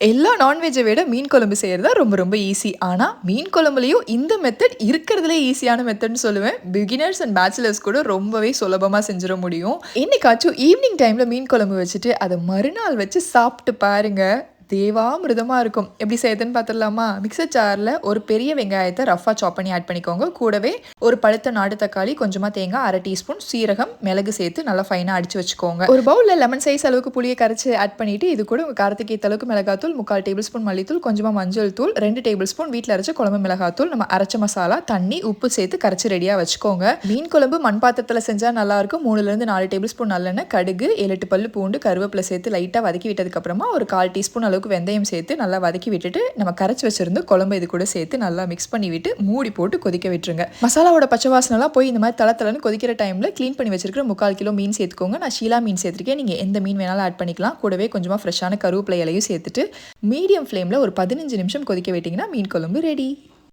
எல்லா நான்வெஜ்ஜை விட மீன் குழம்பு செய்கிறது ரொம்ப ரொம்ப ஈஸி ஆனால் மீன் குழம்புலையும் இந்த மெத்தட் இருக்கிறதுலே ஈஸியான மெத்தட்னு சொல்லுவேன். பிகினர்ஸ் அண்ட் பேச்சுலர்ஸ் கூட ரொம்பவே சுலபமாக செஞ்சிட முடியும். என்னைக்காச்சும் ஈவினிங் டைமில் மீன் குழம்பு வச்சுட்டு அதை மறுநாள் வச்சு சாப்பிட்டு பாருங்கள் தேவாமிருதமாக இருக்கும். எப்படி செய்யுதுன்னு பார்த்துடலாமா? மிக்சர் ஜாரில் ஒரு பெரிய வெங்காயத்தை ரஃபாக சாப் பண்ணி ஆட் பண்ணிக்கோங்க. கூடவே ஒரு பழுத்த நாடு தக்காளி கொஞ்சமாக தேங்காய் அரை டீஸ்பூன் சீரகம் மிளகு சேர்த்து நல்லா ஃபைனாக அடிச்சு வச்சுக்கோங்க. ஒரு பவுலில் லெமன் சைஸ் அளவுக்கு புளியை கரைச்சி ஆட் பண்ணிட்டு இது கூட உங்கள் காரத்துக்கு ஏற்ற அளவுக்கு மிளகாத்தூள் முக்கால் டேபிள் ஸ்பூன் மல்லித்தூள் கொஞ்சமாக மஞ்சள் தூள் ரெண்டு டேபிள் ஸ்பூன் வீட்டில் அரைச்ச குழம்பு மிளகாத்தூள் நம்ம அரைச்ச மசாலா தண்ணி உப்பு சேர்த்து கரைச்சி ரெடியாக வச்சுக்கோங்க. மீன் குழம்பு மண் பாத்திரத்தில் செஞ்சால் நல்லாயிருக்கும் மூணுலேருந்து நாலு டேபிள் ஸ்பூன் நல்லெண்ணெய் கடுகு ஏழு எட்டு பல்லு பூண்டு கருவேப்பிலை சேர்த்து லைட்டாக வதக்கி விட்டதுக்கப்புறமா ஒரு கால் டீஸ்பூன் அளவுக்கு வெந்தயம் சேர்த்து நல்லா வதக்கி விட்டுட்டு நம்ம கரைச்சி வச்சிருந்து குழம்பு இது கூட சேர்த்து நல்லா மிக்ஸ் பண்ணி விட்டு மூடி போட்டு கொதிக்க விட்டுருங்க. மசாலாவோட பச்சை வாசனைலாம் போய் இந்த மாதிரி தலை தலைன்னு கொதிக்கிற டைமில் க்ளீன் பண்ணி வச்சிருக்கிற முக்கால் கிலோ மீன் சேர்த்துக்கோங்க. நான் ஷீலா மீன் சேர்த்துருக்கேன். நீங்கள் எந்த மீன் வேணாலும் ஆட் பண்ணிக்கலாம். கூடவே கொஞ்சமாக ஃப்ரெஷ்ஷான கருவேப்பிலை இலையும் சேர்த்துட்டு மீடியம் ஃப்ளேமில் ஒரு பதினஞ்சு நிமிஷம் கொதிக்க விட்டிங்கன்னா மீன் குழம்பு ரெடி